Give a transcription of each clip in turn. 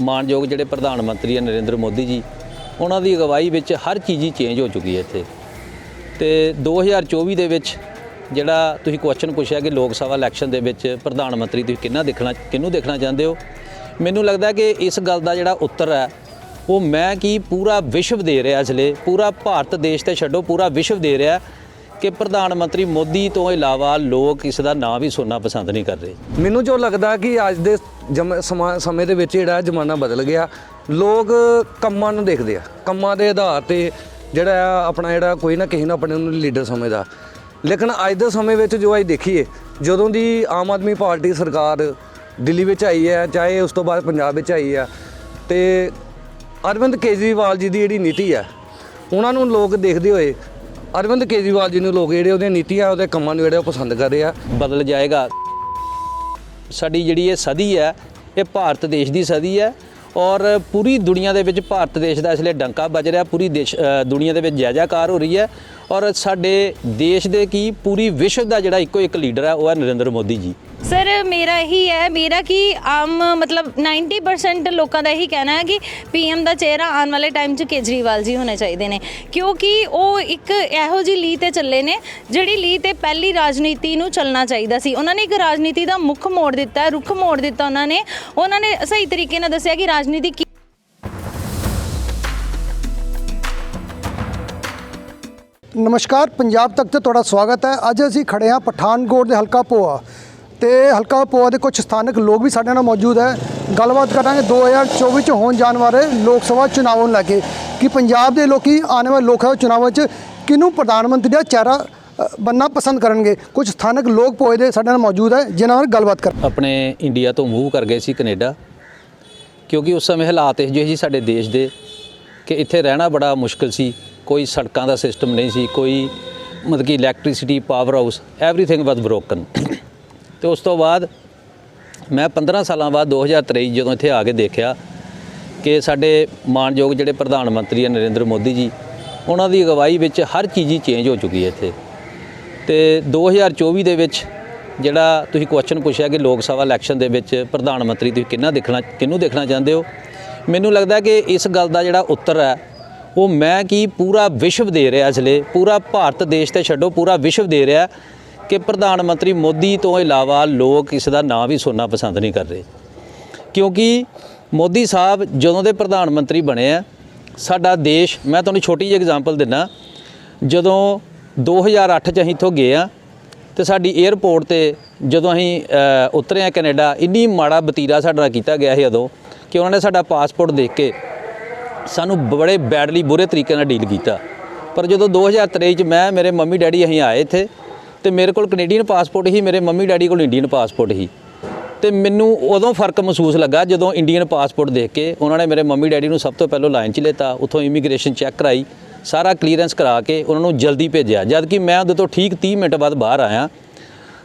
ਮਾਨਯੋਗ ਜਿਹੜੇ ਪ੍ਰਧਾਨ ਮੰਤਰੀ ਹੈ ਨਰਿੰਦਰ ਮੋਦੀ ਜੀ, ਉਹਨਾਂ ਦੀ ਅਗਵਾਈ ਵਿੱਚ ਹਰ ਚੀਜ਼ ਹੀ ਚੇਂਜ ਹੋ ਚੁੱਕੀ ਹੈ ਇੱਥੇ। ਤੇ 2024 ਦੇ ਵਿੱਚ ਜਿਹੜਾ ਤੁਸੀਂ ਕੁਐਸਚਨ ਪੁੱਛਿਆ ਕਿ ਲੋਕ ਸਭਾ ਇਲੈਕਸ਼ਨ ਦੇ ਵਿੱਚ ਪ੍ਰਧਾਨ ਮੰਤਰੀ ਤੁਸੀਂ ਕਿੰਨਾ ਦੇਖਣਾ, ਕਿਹਨੂੰ ਦੇਖਣਾ ਚਾਹੁੰਦੇ ਹੋ? ਮੈਨੂੰ ਲੱਗਦਾ ਕਿ ਇਸ ਗੱਲ ਦਾ ਜਿਹੜਾ ਉੱਤਰ ਹੈ, ਉਹ ਮੈਂ ਕੀ ਪੂਰਾ ਵਿਸ਼ਵ ਦੇ ਰਿਹਾ ਇਸ ਲਈ ਪੂਰਾ ਭਾਰਤ ਦੇਸ਼ ਤੇ ਛੱਡੋ, ਪੂਰਾ ਵਿਸ਼ਵ ਦੇ ਰਿਹਾ। ਕਿ ਪ੍ਰਧਾਨ ਮੰਤਰੀ ਮੋਦੀ ਤੋਂ ਇਲਾਵਾ ਲੋਕ ਇਸ ਦਾ ਨਾਂ ਵੀ ਸੁਣਨਾ ਪਸੰਦ ਨਹੀਂ ਕਰ ਰਹੇ। ਮੈਨੂੰ ਜੋ ਲੱਗਦਾ ਕਿ ਅੱਜ ਦੇ ਜਮ- ਸਮਾ- ਸਮੇਂ ਦੇ ਵਿੱਚ ਜਿਹੜਾ ਜ਼ਮਾਨਾ ਬਦਲ ਗਿਆ, ਲੋਕ ਕੰਮਾਂ ਨੂੰ ਦੇਖਦੇ ਆ। ਕੰਮਾਂ ਦੇ ਆਧਾਰ ਤੇ ਜਿਹੜਾ ਆ ਆਪਣਾ ਜਿਹੜਾ ਕੋਈ ਨਾ ਕਿਸੇ ਨੂੰ ਆਪਣੇ ਨੂੰ ਲੀਡਰ ਸਮਝਦਾ। ਲੇਕਿਨ ਅੱਜ ਦੇ ਸਮੇਂ ਵਿੱਚ ਜੋ ਅਸੀਂ ਦੇਖੀਏ, ਜਦੋਂ ਦੀ ਆਮ ਆਦਮੀ ਪਾਰਟੀ ਸਰਕਾਰ ਦਿੱਲੀ ਵਿੱਚ ਆਈ ਹੈ, ਚਾਹੇ ਉਸ ਤੋਂ ਬਾਅਦ ਪੰਜਾਬ ਵਿੱਚ ਆਈ ਹੈ, ਤੇ ਅਰਵਿੰਦ ਕੇਜਰੀਵਾਲ ਜੀ ਦੀ ਜਿਹੜੀ ਨੀਤੀ ਹੈ, ਉਹਨਾਂ ਨੂੰ ਲੋਕ ਦੇਖਦੇ ਹੋਏ ਅਰਵਿੰਦ ਕੇਜਰੀਵਾਲ ਜੀ ਨੂੰ ਲੋਕ ਜਿਹੜੇ ਉਹਦੀਆਂ ਨੀਤੀਆਂ, ਉਹਦੇ ਕੰਮਾਂ ਨੂੰ ਜਿਹੜੇ ਉਹ ਪਸੰਦ ਕਰ ਰਹੇ ਆ, ਬਦਲ ਜਾਏਗਾ। ਸਾਡੀ ਜਿਹੜੀ ਇਹ ਸਦੀ ਹੈ, ਇਹ ਭਾਰਤ ਦੇਸ਼ ਦੀ ਸਦੀ ਹੈ ਔਰ ਪੂਰੀ ਦੁਨੀਆ ਦੇ ਵਿੱਚ ਭਾਰਤ ਦੇਸ਼ ਦਾ ਇਸ ਲਈ ਡੰਕਾ ਵੱਜ ਰਿਹਾ, ਪੂਰੀ ਦੇਸ਼ ਦੁਨੀਆ ਦੇ ਵਿੱਚ ਜੈ ਜੈਕਾਰ ਹੋ ਰਹੀ ਹੈ ਔਰ ਸਾਡੇ ਦੇਸ਼ ਦੇ ਕੀ ਪੂਰੀ ਵਿਸ਼ਵ ਦਾ ਜਿਹੜਾ ਇੱਕੋ ਇੱਕ ਲੀਡਰ ਹੈ, ਉਹ ਹੈ ਨਰਿੰਦਰ ਮੋਦੀ ਜੀ। ਸਰ, ਮੇਰਾ ਇਹੀ ਹੈ, ਮੇਰਾ ਕਿ ਆਮ ਮਤਲਬ 90% ਲੋਕਾਂ ਦਾ ਇਹੀ ਕਹਿਣਾ ਹੈ ਕਿ ਪੀਐਮ ਦਾ ਚਿਹਰਾ ਆਉਣ ਵਾਲੇ ਟਾਈਮ 'ਚ ਕੇਜਰੀਵਾਲ ਜੀ ਹੋਣੇ ਚਾਹੀਦੇ ਨੇ। ਕਿਉਂਕਿ ਉਹ ਇੱਕ ਇਹੋ ਜੀ ਲੀ ਤੇ ਚੱਲੇ ਨੇ, ਜਿਹੜੀ ਲੀ ਤੇ ਪਹਿਲੀ ਰਾਜਨੀਤੀ ਨੂੰ ਚੱਲਣਾ ਚਾਹੀਦਾ ਸੀ। ਉਹਨਾਂ ਨੇ ਇੱਕ ਰਾਜਨੀਤੀ ਦਾ ਮੁੱਖ ਮੋੜ ਦਿੱਤਾ, ਰੁੱਖ ਮੋੜ ਦਿੱਤਾ ਉਹਨਾਂ ਨੇ। ਉਹਨਾਂ ਨੇ ਸਹੀ ਤਰੀਕੇ ਨਾਲ ਦੱਸਿਆ ਕਿ ਰਾਜਨੀਤੀ ਨਮਸਕਾਰ ਪੰਜਾਬ ਤੱਕ ਤੇ ਤੁਹਾਡਾ ਸਵਾਗਤ ਹੈ। ਅੱਜ ਅਸੀਂ ਖੜੇ ਹਾਂ ਪਠਾਨਕੋਟ ਦੇ ਹਲਕਾ ਪੋਆ ਤੇ ਹਲਕਾ ਪੋਆ ਦੇ ਕੁਝ ਸਥਾਨਕ ਲੋਕ ਵੀ ਸਾਡੇ ਨਾਲ ਮੌਜੂਦ ਹੈ। ਗੱਲਬਾਤ ਕਰਾਂਗੇ 2024 ਚ ਹੋਣ ਜਾਣ ਵਾਲੇ ਲੋਕ ਸਭਾ ਚੁਣਾਵਾਂ ਨੂੰ ਲੈ ਕੇ ਕਿ ਪੰਜਾਬ ਦੇ ਲੋਕੀ ਆਉਣ ਵਾਲੇ ਲੋਕ ਸਭਾ ਚੁਣਾਵਾਂ 'ਚ ਕਿਹਨੂੰ ਪ੍ਰਧਾਨ ਮੰਤਰੀ ਦਾ ਚਿਹਰਾ ਅ, ਬਣਨਾ ਪਸੰਦ ਕਰਨਗੇ? ਕੁਝ ਸਥਾਨਕ ਲੋਕ ਪੋਏ ਦੇ ਸਾਡੇ ਨਾਲ ਮੌਜੂਦ ਹੈ ਜਿਨ੍ਹਾਂ ਨਾਲ ਗੱਲਬਾਤ ਕਰ ਆਪਣੇ ਇੰਡੀਆ ਤੋਂ ਮੂਵ ਕਰ ਗਏ ਸੀ ਕੈਨੇਡਾ ਕਿਉਂਕਿ ਉਸ ਸਮੇਂ ਹਾਲਾਤ ਇਹੋ ਜਿਹੇ ਸੀ ਸਾਡੇ ਦੇਸ਼ ਦੇ ਕਿ ਇੱਥੇ ਰਹਿਣਾ ਬੜਾ ਮੁਸ਼ਕਲ ਸੀ। ਕੋਈ ਸੜਕਾਂ ਦਾ ਸਿਸਟਮ ਨਹੀਂ ਸੀ, ਕੋਈ ਮਤਲਬ ਕਿ electricity power house everything was broken ਤੇ ਉਸ ਤੋਂ ਬਾਅਦ ਮੈਂ 15 ਸਾਲਾਂ ਬਾਅਦ 2023 ਜਦੋਂ ਇੱਥੇ ਆ ਕੇ ਦੇਖਿਆ ਕਿ ਸਾਡੇ ਮਾਨਯੋਗ ਜਿਹੜੇ ਪ੍ਰਧਾਨ ਮੰਤਰੀ ਹੈ ਨਰਿੰਦਰ ਮੋਦੀ ਜੀ, ਉਹਨਾਂ ਦੀ ਅਗਵਾਈ ਵਿੱਚ ਹਰ ਚੀਜ਼ ਹੀ ਚੇਂਜ ਹੋ ਚੁੱਕੀ ਹੈ ਇੱਥੇ। ਤੇ 2024 ਦੇ ਵਿੱਚ ਜਿਹੜਾ ਤੁਸੀਂ ਕੁਐਸਚਨ ਪੁੱਛਿਆ ਕਿ ਲੋਕ ਸਭਾ ਇਲੈਕਸ਼ਨ ਦੇ ਵਿੱਚ ਪ੍ਰਧਾਨ ਮੰਤਰੀ ਤੁਸੀਂ ਕਿੰਨਾ ਦੇਖਣਾ, ਕਿਹਨੂੰ ਦੇਖਣਾ ਚਾਹੁੰਦੇ ਹੋ? ਮੈਨੂੰ ਲੱਗਦਾ ਕਿ ਇਸ ਗੱਲ ਦਾ ਜਿਹੜਾ ਉੱਤਰ ਹੈ ਉਹ ਮੈਂ ਕੀ ਪੂਰਾ ਵਿਸ਼ਵ ਦੇ ਰਿਹਾ ਇਸ ਲਈ ਪੂਰਾ ਭਾਰਤ ਦੇਸ਼ ਤੇ ਛੱਡੋ ਪੂਰਾ ਵਿਸ਼ਵ ਦੇ ਰਿਹਾ ਕਿ ਪ੍ਰਧਾਨ ਮੰਤਰੀ ਮੋਦੀ ਤੋਂ ਇਲਾਵਾ ਲੋਕ ਇਸ ਦਾ ਨਾਂ ਵੀ ਸੁਣਨਾ ਪਸੰਦ ਨਹੀਂ ਕਰ ਰਹੇ। ਕਿਉਂਕਿ ਮੋਦੀ ਸਾਹਿਬ ਜਦੋਂ ਦੇ ਪ੍ਰਧਾਨ ਮੰਤਰੀ ਬਣੇ ਆ ਸਾਡਾ ਦੇਸ਼ ਮੈਂ ਤੁਹਾਨੂੰ ਛੋਟੀ ਜਿਹੀ ਐਗਜ਼ਾਮਪਲ ਦਿੰਨਾ ਜਦੋਂ 2008 ਚ ਅਸੀਂ ਇੱਥੋਂ ਗਏ ਆ ਤੇ ਸਾਡੀ 에ਅਰਪੋਰਟ ਤੇ ਜਦੋਂ ਅਸੀਂ ਅ, ਉਤਰੇ ਆ ਕੈਨੇਡਾ ਇੰਨੀ ਮਾੜਾ ਬਤੀਰਾ ਸਾਡੇ ਨਾਲ ਕੀਤਾ ਗਿਆ ਸੀ ਉਦੋਂ ਕਿ ਉਹਨਾਂ ਨੇ ਸਾਡਾ ਪਾਸਪੋਰਟ ਦੇਖ ਕੇ ਸਾਨੂੰ ਬੜੇ ਬੈਡਲੀ ਬੁਰੇ ਤਰੀਕੇ ਨਾਲ ਡੀਲ ਕੀਤਾ। ਪਰ ਜਦੋਂ 2023 ਚ ਮੈਂ, ਮੇਰੇ ਮੰਮੀ ਡੈਡੀ ਅਸੀਂ ਆਏ ਇੱਥੇ, ਤੇ ਮੇਰੇ ਕੋਲ ਕੈਨੇਡੀਅਨ ਪਾਸਪੋਰਟ ਹੀ ਮੇਰੇ ਮੰਮੀ ਡੈਡੀ ਕੋਲ ਇੰਡੀਅਨ ਪਾਸਪੋਰਟ ਹੀ ਤੇ ਮੈਨੂੰ ਉਦੋਂ ਫ਼ਰਕ ਮਹਿਸੂਸ ਲੱਗਾ ਜਦੋਂ ਇੰਡੀਅਨ ਪਾਸਪੋਰਟ ਦੇਖ ਕੇ ਉਹਨਾਂ ਨੇ ਮੇਰੇ ਮੰਮੀ ਡੈਡੀ ਨੂੰ ਸਭ ਤੋਂ ਪਹਿਲਾਂ ਲਾਈਨ 'ਚ ਲੈਤਾ, ਉੱਥੋਂ ਇਮੀਗ੍ਰੇਸ਼ਨ ਚੈੱਕ ਕਰਾਈ, ਸਾਰਾ ਕਲੀਅਰੈਂਸ ਕਰਾ ਕੇ ਉਹਨਾਂ ਨੂੰ ਜਲਦੀ ਭੇਜਿਆ। ਜਦ ਕਿ ਮੈਂ ਉਹਦੇ ਤੋਂ ਠੀਕ 30 ਮਿੰਟ ਬਾਅਦ ਬਾਹਰ ਆਇਆ,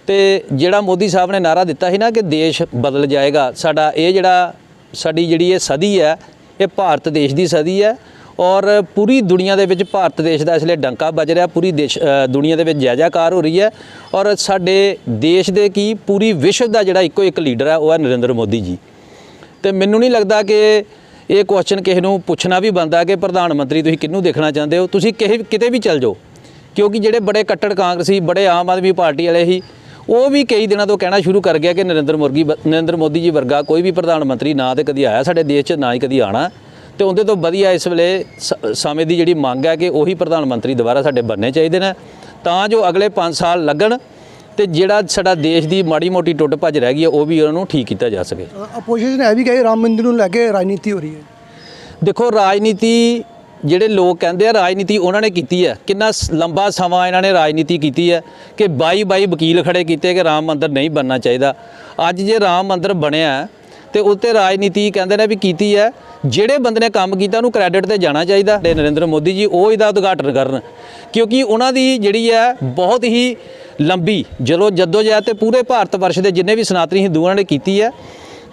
ਤੇ ਜਿਹੜਾ ਮੋਦੀ ਸਾਹਿਬ ਨੇ ਨਾਰਾ ਦਿੱਤਾ ਸੀ ਨਾ ਕਿ ਦੇਸ਼ ਬਦਲ ਜਾਏਗਾ, ਸਾਡਾ ਇਹ ਜਿਹੜਾ ਸਾਡੀ ਜਿਹੜੀ ਇਹ ਸਦੀ ਹੈ ਇਹ ਭਾਰਤ ਦੇਸ਼ ਦੀ ਸਦੀ ਹੈ ਔਰ ਪੂਰੀ ਦੁਨੀਆ ਦੇ ਵਿੱਚ ਭਾਰਤ ਦੇਸ਼ ਦਾ ਇਸ ਲਈ ਡੰਕਾ ਵੱਜ ਰਿਹਾ, ਪੂਰੀ ਦੇਸ਼ ਦੁਨੀਆ ਦੇ ਵਿੱਚ ਜੈ ਜੈਕਾਰ ਹੋ ਰਹੀ ਹੈ ਔਰ ਸਾਡੇ ਦੇਸ਼ ਦੇ ਕੀ ਪੂਰੀ ਵਿਸ਼ਵ ਦਾ ਜਿਹੜਾ ਇੱਕੋ ਇੱਕ ਲੀਡਰ ਹੈ, ਉਹ ਹੈ ਨਰਿੰਦਰ ਮੋਦੀ ਜੀ। ਤੇ ਮੈਨੂੰ ਨਹੀਂ ਲੱਗਦਾ ਕਿ ਇਹ ਕੁਐਸਚਨ ਕਿਸੇ ਨੂੰ ਪੁੱਛਣਾ ਵੀ ਬੰਦਾ ਕਿ ਪ੍ਰਧਾਨ ਮੰਤਰੀ ਤੁਸੀਂ ਕਿਹਨੂੰ ਦੇਖਣਾ ਚਾਹੁੰਦੇ ਹੋ? ਤੁਸੀਂ ਕਿਸੇ ਕਿਤੇ ਵੀ ਚੱਲ ਜਾਓ, ਕਿਉਂਕਿ ਜਿਹੜੇ ਬੜੇ ਕੱਟੜ ਕਾਂਗਰਸੀ, ਬੜੇ ਆਮ ਆਦਮੀ ਪਾਰਟੀ ਵਾਲੇ ਸੀ ਉਹ ਵੀ ਕਈ ਦਿਨਾਂ ਤੋਂ ਕਹਿਣਾ ਸ਼ੁਰੂ ਕਰ ਗਿਆ ਕਿ ਨਰਿੰਦਰ ਮੁਰਗੀ ਨਰਿੰਦਰ ਮੋਦੀ ਜੀ ਵਰਗਾ ਕੋਈ ਵੀ ਪ੍ਰਧਾਨ ਮੰਤਰੀ ਨਾ ਤੇ ਕਦੀ ਆਇਆ ਸਾਡੇ ਦੇਸ਼ 'ਚ ਨਾ ਹੀ ਕਦੀ ਆਣਾ। ਤੇ ਉਹਦੇ ਤੋਂ ਵਧੀਆ ਇਸ ਵੇਲੇ ਸਮੇਂ ਦੀ ਜਿਹੜੀ ਮੰਗ ਹੈ ਕਿ ਉਹੀ ਪ੍ਰਧਾਨ ਮੰਤਰੀ ਦੁਬਾਰਾ ਸਾਡੇ ਬਣਨੇ ਚਾਹੀਦੇ ਨੇ। ਤਾਂ ਜੋ ਅਗਲੇ 5 ਸਾਲ ਲੱਗਣ ਤੇ ਜਿਹੜਾ ਸਾਡਾ ਦੇਸ਼ ਦੀ ਮਾੜੀ ਮੋਟੀ ਟੁੱਟ ਭੱਜ ਰਹਿ ਗਈ ਹੈ ਉਹ ਵੀ ਉਹਨਾਂ ਨੂੰ ਠੀਕ ਕੀਤਾ ਜਾ ਸਕੇ। ਅਪੋਜੀਸ਼ਨ ਇਹ ਵੀ ਕਹੇ ਰਾਮ ਮੰਦਿਰ ਨੂੰ ਲੈ ਕੇ ਰਾਜਨੀਤੀ ਹੋ ਰਹੀ ਹੈ। ਦੇਖੋ ਰਾਜਨੀਤੀ ਜਿਹੜੇ ਲੋਕ ਕਹਿੰਦੇ ਆ ਰਾਜਨੀਤੀ ਉਹਨਾਂ ਨੇ ਕੀਤੀ ਹੈ ਕਿੰਨਾ ਸ- ਲੰਬਾ ਸਮਾਂ ਇਹਨਾਂ ਨੇ ਰਾਜਨੀਤੀ ਕੀਤੀ ਹੈ ਕਿ ਬਾਈ ਬਾਈ ਵਕੀਲ ਖੜੇ ਕੀਤੇ ਕਿ ਰਾਮ ਮੰਦਿਰ ਨਹੀਂ ਬਣਨਾ ਚਾਹੀਦਾ। ਅੱਜ ਜੇ ਰਾਮ ਮੰਦਿਰ ਬਣਿਆ ਹੈ, ਤੇ ਉੱਤੇ ਰਾਜਨੀਤੀ ਕਹਿੰਦੇ ਨੇ ਵੀ ਕੀਤੀ ਹੈ ਜਿਹੜੇ ਬੰਦੇ ਨੇ ਕੰਮ ਕੀਤਾ ਉਹਨੂੰ ਕ੍ਰੈਡਿਟ ਤੇ ਜਾਣਾ ਚਾਹੀਦਾ। ਨਰਿੰਦਰ ਮੋਦੀ ਜੀ ਉਹ ਇਹਦਾ ਉਦਘਾਟਨ ਕਰਨ। ਕਿਉਂਕਿ ਉਹਨਾਂ ਦੀ ਜਿਹੜੀ ਹੈ ਬਹੁਤ ਹੀ ਲੰਬੀ ਜਦੋਂ ਜਦੋਜਹਿਦ ਤੇ ਪੂਰੇ ਭਾਰਤ ਵਰਸ਼ ਦੇ ਜਿੰਨੇ ਵੀ ਸਨਾਤਨੀ ਹਿੰਦੂਆਂ ਨੇ ਕੀਤੀ ਹੈ